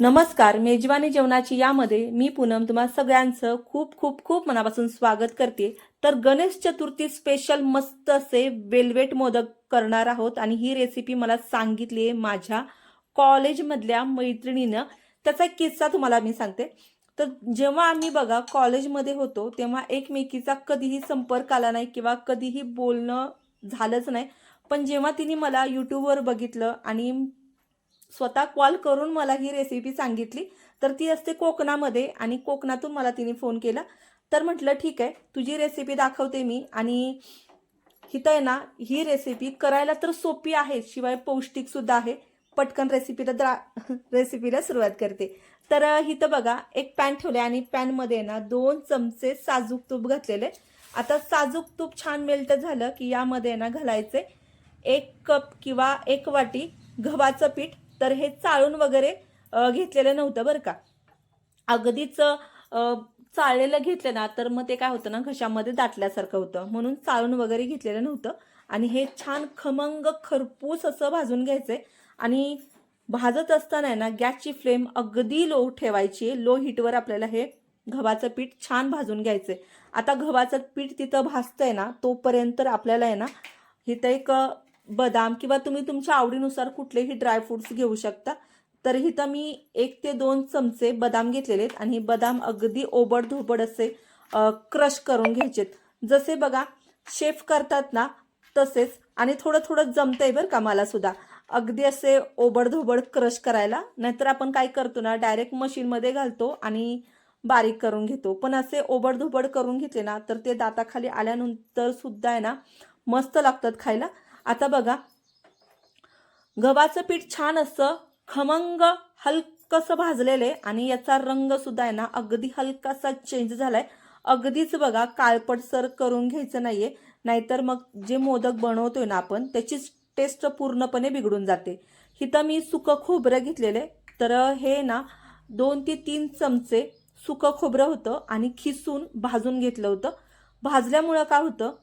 नमस्कार मेजवानी जेवणाची यामध्ये मी पूनम तुम्हा सगळ्यांचं खूप खूप खूप मनापासून स्वागत करते. तर गणेश चतुर्थी स्पेशल मस्त असे वेलवेट मोदक करणार आहोत आणि ही रेसिपी मला सांगितली आहे माझ्या कॉलेजमधल्या मैत्रिणीनं. त्याचा एक किस्सा तुम्हाला मी सांगते. तर जेव्हा आम्ही बघा कॉलेजमध्ये होतो तेव्हा एकमेकीचा कधीही संपर्क आला नाही किंवा कधीही बोलणं झालंच नाही. पण जेव्हा तिने मला यूट्यूबवर बघितलं आणि स्वतः कॉल करून मला ही रेसिपी सांगितली. तर ती असते कोकणामध्ये आणि कोकणातून मला तिने फोन केला. तर म्हटलं ठीक आहे तुझी रेसिपी दाखवते मी आणि हिथं आहे ना ही रेसिपी करायला तर सोपी आहे शिवाय पौष्टिकसुद्धा आहे. पटकन रेसिपीला द्रा रेसिपीला सुरुवात करते. तर इथं बघा एक पॅन ठेवले आणि पॅनमध्ये ना दोन चमचे साजूक तूप घातलेले आता साजूक तूप छान मेल्ट झालं की यामध्ये ना घालायचे एक कप किंवा एक वाटी गव्हाचं पीठ तर हे चाळून वगैरे घेतलेलं नव्हतं बरं का. अगदीच चाळलेलं घेतलं ना तर मग ते काय होतं ना घशामध्ये दाटल्यासारखं होतं. म्हणून चाळून वगैरे घेतलेलं नव्हतं. आणि हे छान खमंग खरपूस असं भाजून घ्यायचंय आणि भाजत असताना आहे ना गॅसची फ्लेम अगदी लो ठेवायची. आहे लो हीटवर आपल्याला हे गव्हाचं पीठ छान भाजून घ्यायचंय आता गव्हाचं पीठ तिथं भाजतंय ना तोपर्यंत आपल्याला आहे ना इथं एक बदाम किंवा तुम्ही तुमच्या आवडीनुसार कुठलेही ड्रायफ्रुट्स घेऊ शकता. तर इथं मी एक ते दोन चमचे बदाम घेतलेले आहेत आणि हे बदाम अगदी ओबड धोबड असे क्रश करून घ्यायचेत. जसे बघा शेफ करतात ना तसेच. आणि थोडं थोडं जमतंय बरं का मला सुद्धा. अगदी असे ओबड धोबड क्रश करायला. नाहीतर आपण काय करतो ना डायरेक्ट मशीनमध्ये घालतो आणि बारीक करून घेतो. पण असे ओबडधोबड करून घेतले ना तर ते दाताखाली आल्यानंतर सुद्धा आहे ना मस्त लागतात खायला. आता बघा. गव्हाचं पीठ छान असं खमंग हलकसं भाजलेलं आहे आणि याचा रंग सुद्धा आहे ना अगदी हलकासा चेंज झालाय. अगदीच बघा काळपटसर करून घ्यायचं नाहीये. नाहीतर मग जे मोदक बनवतोय ना आपण त्याची टेस्ट पूर्णपणे बिघडून जाते. इथं मी सुकं खोबरं घेतलेलं आहे. तर हे ना दोन ते तीन चमचे सुकं खोबरं होतं आणि खिसून भाजून घेतलं होतं. भाजल्यामुळं काय होतं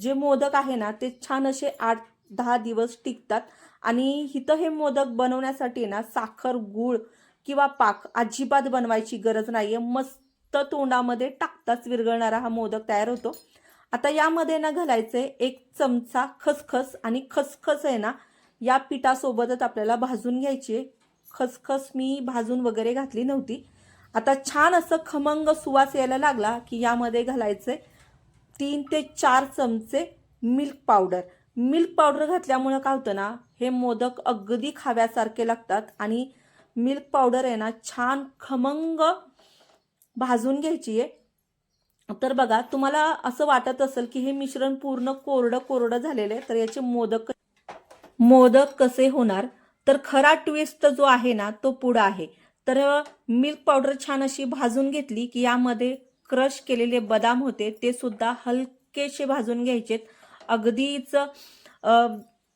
जे मोदक आहे ना ते छान असे आठ दहा दिवस टिकतात. आणि इथं हे मोदक बनवण्यासाठी ना साखर गूळ किंवा पाक अजिबात बनवायची गरज नाहीये. मस्त तोंडामध्ये टाकताच विरघळणारा हा मोदक तयार होतो. आता यामध्ये ना घालायचंय एक चमचा खसखस आणि खसखस आहे ना या पिठासोबतच आपल्याला भाजून घ्यायची खसखस मी भाजून वगैरे घातली नव्हती. आता छान असं खमंग सुवास यायला लागला की यामध्ये घालायचंय. तीन ते चार चमचे मिल्क पावडर मिल्क पावडर घातल्यामुळं काय होतं ना हे मोदक अगदी खाव्यासारखे लागतात आणि मिल्क पावडर आहे ना छान खमंग भाजून घ्यायची आहे तर बघा तुम्हाला असं वाटत असेल की हे मिश्रण पूर्ण कोरडं कोरडं झालेलं आहे तर याचे मोदक मोदक कसे होणार? तर खरा ट्विस्ट जो आहे ना तो पुढं आहे. तर मिल्क पावडर छान अशी भाजून घेतली की यामध्ये क्रश केलेले बदाम होते ते सुद्धा हलकेसे भाजून घ्यायचेत अगदीच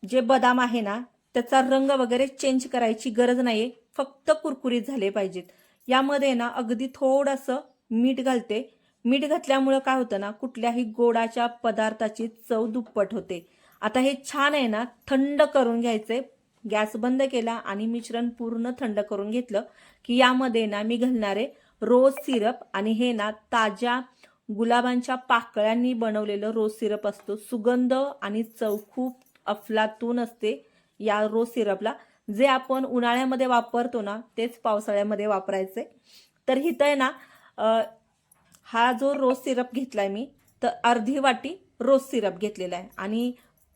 जे बदाम आहे ना त्याचा रंग वगैरे चेंज करायची गरज नाही फक्त कुरकुरीत झाले पाहिजेत. यामध्ये ना अगदी थोडंसं मीठ घालते. मीठ घातल्यामुळं काय होतं ना कुठल्याही गोडाच्या पदार्थाची चव दुप्पट होते. आता हे छान आहे ना थंड करून घ्यायचंय. गॅस बंद केला आणि मिश्रण पूर्ण थंड करून घेतलं की यामध्ये ना मी घालणारे रोज सिरप आणि हे ना ताज्या गुलाबांच्या पाकळ्यांनी बनवलेलं रोज सिरप असतो. सुगंध आणि चव खूप अफलातून असते या रोज सिरपला. जे आपण उन्हाळ्यामध्ये वापरतो ना तेच पावसाळ्यामध्ये वापरायचे. तर इथं आहे ना हा जो रोज सिरप घेतलाय मी तर अर्धी वाटी रोज सिरप घेतलेला आहे. आणि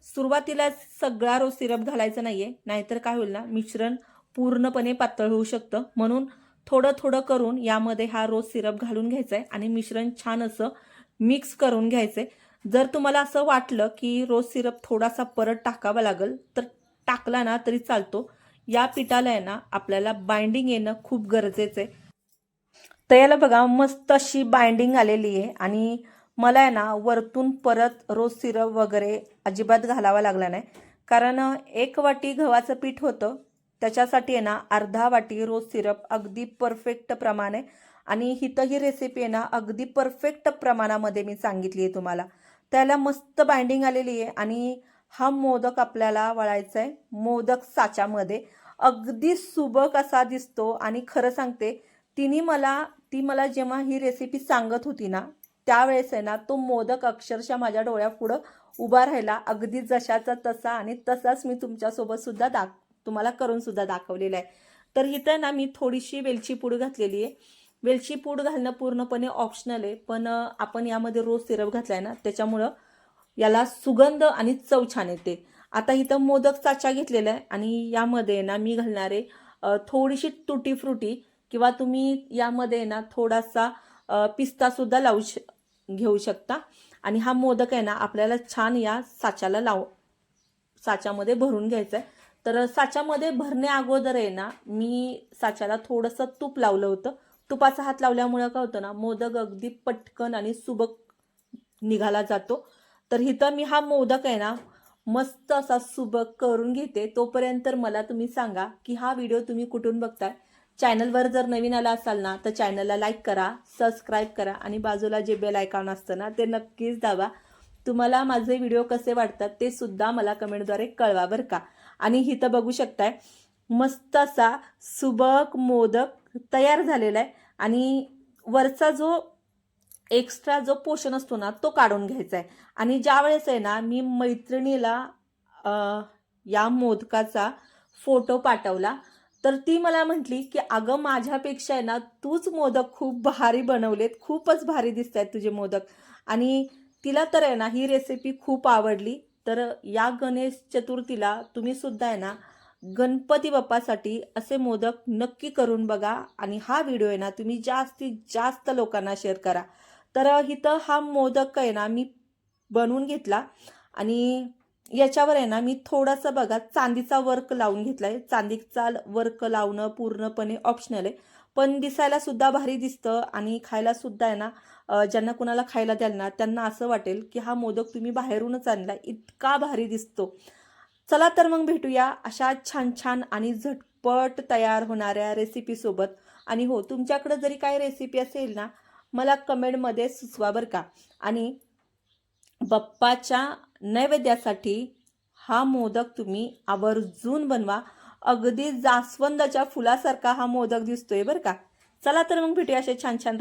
सुरुवातीला सगळा रोज सिरप घालायचा नाहीये नाहीतर काय होईल ना मिश्रण पूर्णपणे पातळ होऊ शकतं. म्हणून थोडं थोडं करून यामध्ये हा रोज सिरप घालून घ्यायचा आहे आणि मिश्रण छान असं मिक्स करून घ्यायचं आहे जर तुम्हाला असं वाटलं की रोज सिरप थोडासा परत टाकावा लागेल तर टाकला ना तरी चालतो. या पिठाला आहे ना आपल्याला बाइंडिंग येणं खूप गरजेचं आहे तर याला बघा मस्त अशी बाइंडिंग आलेली आहे आणि मला आहे ना वरतून परत रोज सिरप वगैरे अजिबात घालावा लागला नाही. कारण एक वाटी गव्हाचं पीठ होतं त्याच्यासाठी आहे ना अर्धा वाटी रोज सिरप अगदी परफेक्ट प्रमाणे. आणि हिथं ही रेसिपी आहे ना अगदी परफेक्ट प्रमाणामध्ये मी सांगितली आहे तुम्हाला. त्याला मस्त बाइंडिंग आलेली आहे आणि हा मोदक आपल्याला वळायचा आहे मोदक साच्यामध्ये. अगदी सुबक असा दिसतो आणि खरं सांगते तिने मला ती मला जेव्हा ही रेसिपी सांगत होती ना त्यावेळेस आहे ना तो मोदक अक्षरशः माझ्या डोळ्यापुढं उभा राहिला. अगदी जशाचा तसा आणि तसाच मी तुमच्यासोबत सुद्धा दाख तुम्हाला करून सुद्धा दाखवलेलं आहे. तर इथं ना मी थोडीशी वेलची पूड घातलेली आहे. वेलची पूड घालणं पूर्णपणे ऑप्शनल आहे. पण आपण यामध्ये रोज सिरप घातलाय ना त्याच्यामुळं याला सुगंध आणि चव छान येते. आता इथं मोदक चाचा घेतलेला आहे आणि यामध्ये ना मी घालणारे थोडीशी तुटी फ्रुटी किंवा तुम्ही यामध्ये ना थोडासा पिस्तासुद्धा लावू श घेऊ शकता. आणि हा मोदक आहे ना आपल्याला छान या साच्याला लाव साच्यामध्ये भरून घ्यायचा आहे. तर साच्यामध्ये भरण्या अगोदर आहे ना मी साच्याला थोडंसं तूप लावलं होतं. तुपाचा हात लावल्यामुळं काय होतं ना मोदक अगदी पटकन आणि सुबक निघाला जातो. तर इथं मी हा मोदक आहे ना मस्त असा सुबक करून घेते. तोपर्यंत तर मला तुम्ही सांगा की हा व्हिडिओ तुम्ही कुठून बघताय? चॅनलवर जर नवीन आला असाल ना तर चॅनलला लाईक करा सबस्क्राईब करा आणि बाजूला जे बेल आयकॉन असतं ना ते नक्कीच दाबा. तुम्हाला माझे व्हिडिओ कसे वाटतात ते सुद्धा मला कमेंटद्वारे कळवा बरं का. आणि इथं बघू शकताय मस्त असा सुबक मोदक तयार झालेला आहे. आणि वरचा जो एक्स्ट्रा जो पोषण असतो ना तो काढून घ्यायचा आहे आणि ज्या वेळेस आहे ना मी मैत्रिणीला या मोदकाचा फोटो पाठवला तर ती मला म्हटली की अगं माझ्यापेक्षा आहे ना तूच मोदक खूप भारी बनवलेत खूपच भारी दिसत आहेत तुझे मोदक. आणि तिला तर आहे ना ही रेसिपी खूप आवडली. तर या गणेश चतुर्थीला तुम्ही सुद्धा आहे ना गणपती बाप्पासाठी असे मोदक नक्की करून बघा आणि हा व्हिडिओ आहे ना तुम्ही जास्तीत जास्त लोकांना शेअर करा. तर इथं हा मोदक आहे ना मी बनवून घेतला आणि याच्यावर आहे ना मी थोडासा बघा चांदीचा वर्क लावून घेतला आहे चांदीचा वर्क लावणं पूर्णपणे ऑप्शनल आहे. पण दिसायला सुद्धा भारी दिसतं आणि खायला सुद्धा आहे ना ज्यांना कुणाला खायला द्याल ना त्यांना असं वाटेल की हा मोदक तुम्ही बाहेरूनच आणला इतका भारी दिसतो. चला तर मग भेटूया अशा छान छान आणि झटपट तयार होणाऱ्या रेसिपीसोबत आणि हो तुमच्याकडे जरी काही रेसिपी असेल ना मला कमेंटमध्ये सुचवा बरं का. आणि बप्पाच्या नैवेद्यासाठी हा मोदक तुम्ही आवर्जून बनवा. अगदी जास्वंदाच्या फुलासारखा हा मोदक दिसतोय बरं का. चला तर मग भेटूया असे छान छान